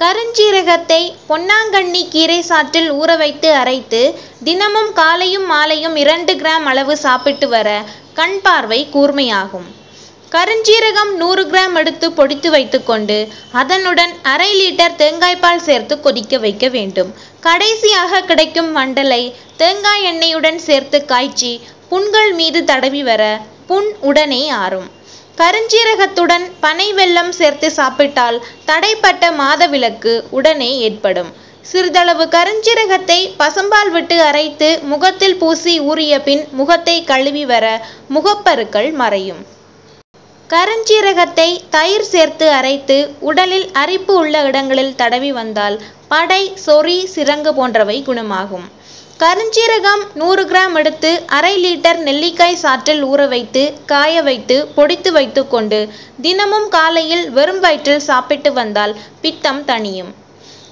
கருஞ்சீரகத்தை பொன்னாங்கண்ணி கீரை சாற்றில் ஊற வைத்து அரைத்து தினமும் காலையும் மாலையும் இரண்டு கிராம் அளவு சாப்பிட்டு வர கண் பார்வை கூர்மையாகும். கருஞ்சீரகம் நூறு கிராம் எடுத்து பொடித்து வைத்துக்கொண்டு அதனுடன் அரை லிட்டர் தேங்காய்பால் சேர்த்து கொதிக்க வைக்க வேண்டும். கடைசியாக கிடைக்கும் வண்டலை தேங்காய் எண்ணெயுடன் சேர்த்து காய்ச்சி புண்கள் மீது தடவி வர புண் உடனே ஆறும். கருஞ்சீரகத்துடன் பனை வெல்லம் சேர்த்து சாப்பிட்டால் தடைப்பட்ட மாதவிலக்கு உடனே ஏற்படும். சிறிதளவு கருஞ்சீரகத்தை பசும்பால் விட்டு அரைத்து முகத்தில் பூசி ஊறிய பின் முகத்தை கழுவி வர முகப்பருக்கள் மறையும். கருஞ்சீரகத்தை தயிர் சேர்த்து அரைத்து உடலில் அரிப்பு உள்ள இடங்களில் தடவி வந்தால் படை சொறி சிரங்கு போன்றவை குணமாகும். கருஞ்சீரகம் நூறு கிராம் எடுத்து அரை லிட்டர் நெல்லிக்காய் சாற்றில் ஊற வைத்து காய வைத்து பொடித்து வைத்துக்கொண்டு தினமும் காலையில் வெறும் வயிற்றில் சாப்பிட்டு வந்தால் பித்தம் தணியும்.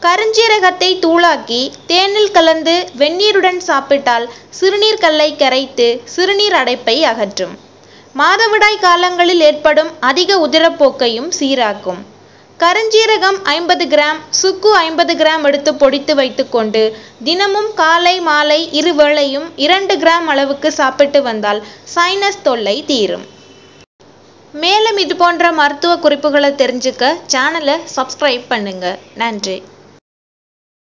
கருஞ்சீரகத்தை தூளாக்கி தேனில் கலந்து வெந்நீருடன் சாப்பிட்டால் சிறுநீர் கல்லை கரைத்து சிறுநீர் அடைப்பை அகற்றும். மாதவிடாய் காலங்களில் ஏற்படும் அதிக உதிரப்போக்கையும் சீராக்கும். கருஞ்சீரகம் ஐம்பது கிராம் சுக்கு ஐம்பது கிராம் எடுத்து பொடித்து வைத்துக்கொண்டு தினமும் காலை மாலை இருவேளையும் இரண்டு கிராம் அளவுக்கு சாப்பிட்டு வந்தால் சைனஸ் தொல்லை தீரும். மேலும் இது போன்ற மருத்துவ குறிப்புகளை தெரிஞ்சுக்க சேனலை சப்ஸ்கிரைப் பண்ணுங்க. நன்றி.